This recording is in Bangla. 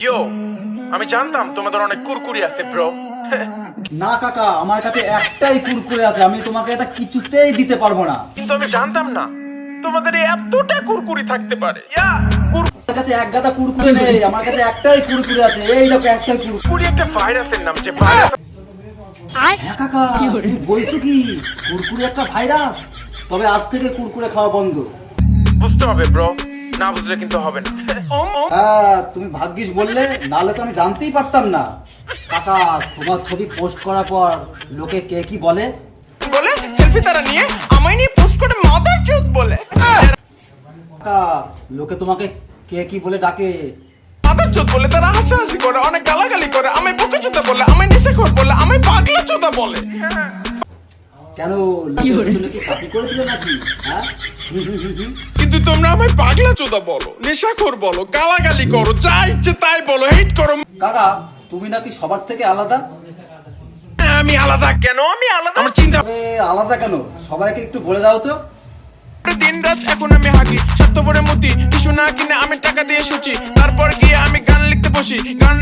ইয়ো আমি জানতাম তোমাদের অনেক কুরকুরি আছে ব্রো না কাকা আমার কাছে একটাই কুরকুরে আছে আমি তোমাকে এটা কিছুতেই দিতে পারব না। কিন্তু আমি জানতাম না তোমাদের এই এতটা কুরকুরি থাকতে পারে। ইয়া আমার কাছে এক গাদা কুরকুরে নেই আমার কাছে একটাই কুরকুরে আছে এই দেখো একটাই কুরকুরে। একটা ভাইরাসের নাম যে ভাইরাস হ্যাঁ কাকা বলছো কি কুরকুরে একটা ভাইরাস? তবে আজ থেকে কুরকুরে খাওয়া বন্ধ। বুঝতে হবে ব্রো না বুঝলে কিন্তু হবে না। হ্যাঁ তুমি ভাগ্যিস বললে নাহলে তো আমি জানতেই পারতাম না। কাকা তোমার ছবি পোস্ট করার পর লোকে কে কি বলে? বলে? সেলফি তারা নিয়ে আমায় নিয়ে পোস্ট করে মাদার চোদ বলে। কাকা লোকে তোমাকে কে কি বলে ডাকে? মাদার চোদ বলে তারা হাসাহাসি করে অনেক গালাগালি করে আমায় বকে চোদা বলে আমায় নেশাখোর বলে আমায় পাগলা চোদা বলে। কেন পেছনে কি করেছিল নাকি? হ্যাঁ? তোমরা আমায় পাগলা চোদা বলো নেশাখোর বলো গালাগালি করো যা ইচ্ছে তাই বলো হেট করো। কাকা তুমি নাকি সবার থেকে আলাদা? আমি আলাদা। কেন? আমি আলাদা? আমার চিন্তা আলাদা কেন? সবাইকে একটু বলে দাও তো। দিন রাত এখন আমি হাগি স্বার্থপরে মতি কিছু না কিনে আমি টাকা দিয়ে সুচি তারপর গিয়ে আমি গান লিখতে বসি গান